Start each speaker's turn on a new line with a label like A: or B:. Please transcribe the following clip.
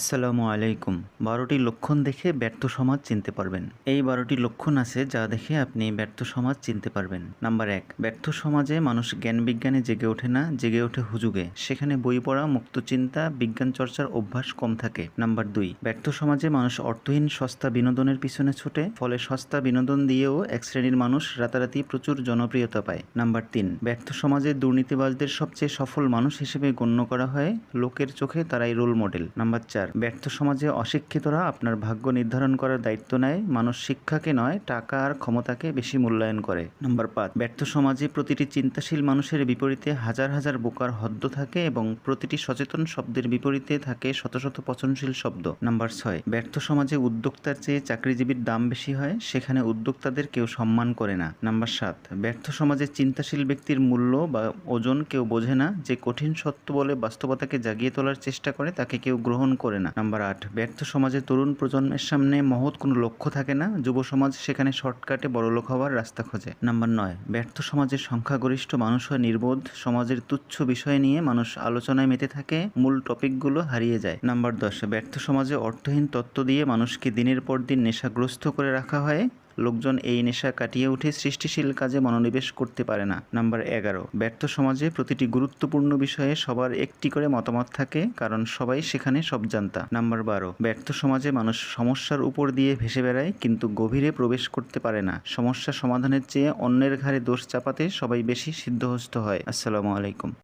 A: আসসালামু আলাইকুম। বারোটি লক্ষণ দেখে ব্যর্থ সমাজ চিনতে পারবেন। এই বারোটি লক্ষণ আছে যা দেখে আপনি ব্যর্থ সমাজ চিনতে পারবেন। নাম্বার এক, ব্যর্থ সমাজে মানুষ জ্ঞান বিজ্ঞানে জেগে ওঠে না, জেগে ওঠে হুজুগে। সেখানে বই পড়া, মুক্ত চিন্তা, বিজ্ঞান চর্চার অভ্যাস কম থাকে। নাম্বার দুই, ব্যর্থ সমাজে মানুষ অর্থহীন সস্তা বিনোদনের পিছনে ছোটে, ফলে সস্তা বিনোদন দিয়েও এক শ্রেণির মানুষ রাতারাতি প্রচুর জনপ্রিয়তা পায়। নাম্বার তিন, ব্যর্থ সমাজে দুর্নীতিবাজদের সবচেয়ে সফল মানুষ হিসেবে গণ্য করা হয় লোকের চোখে তারাই রোল মডেল নাম্বার চার ব্যর্থ সমাজে অশিক্ষিতরা আপনার ভাগ্য নির্ধারণ করার দায়িত্ব নেয়, মানুষ শিক্ষাকে নয়, টাকা আর ক্ষমতাকে বেশি মূল্যায়ন করে। নাম্বার পাঁচ, ব্যর্থ সমাজে প্রতিটি চিন্তাশীল মানুষের বিপরীতে হাজার হাজার বোকার হদ্দ থাকে এবং প্রতিটি সচেতন শব্দের বিপরীতে থাকে শত শত পচনশীল শব্দ। নাম্বার ছয়, ব্যর্থ সমাজে উদ্যোক্তার চেয়ে চাকরিজীবীর দাম বেশি হয়, সেখানে উদ্যোক্তাদের কেউ সম্মান করে না। নাম্বার সাত, ব্যর্থ সমাজে চিন্তাশীল ব্যক্তির মূল্য বা ওজন কেউ বোঝে না, যে কঠিন সত্য বলে বাস্তবতাকে জাগিয়ে তোলার চেষ্টা করে, তাকে কেউ গ্রহণ করে না। নাম্বার আট, ব্যর্থ সমাজে তরুণ প্রজন্মের সামনে মহৎ কোনো লক্ষ্য থাকে না? যুব সমাজ সেখানে শর্টকাটে বড়লোক হওয়ার রাস্তা খোঁজে। নাম্বার নয়, ব্যর্থ সমাজের সংখ্যাগরিষ্ঠ মানুষ হয় নির্বোধ সমাজের তুচ্ছ বিষয় নিয়ে মানুষ আলোচনায় মেতে থাকে, মূল টপিকগুলো হারিয়ে যায়। নাম্বার দশ, ব্যর্থ সমাজে অর্থহীন তত্ত্ব দিয়ে মানুষকে দিনের পর দিন নেশাগ্রস্ত করে রাখা হয়। লোকজন এই নেশা কাটিয়ে উঠে সৃষ্টিশীল কাজে মনোনিবেশ করতে পারে না। নাম্বার এগারো, ব্যর্থ সমাজে প্রতিটি গুরুত্বপূর্ণ বিষয়ে সবার একটি করে মতামত থাকে, কারণ সবাই সেখানে সব জানতা। নাম্বার বারো, ব্যর্থ সমাজে মানুষ সমস্যার উপর দিয়ে ভেসে বেড়ায়, কিন্তু গভীরে প্রবেশ করতে পারে না। সমস্যা সমাধানের চেয়ে অন্যের ঘাড়ে দোষ চাপাতে সবাই বেশি সিদ্ধহস্ত হয়। আসসালামু আলাইকুম।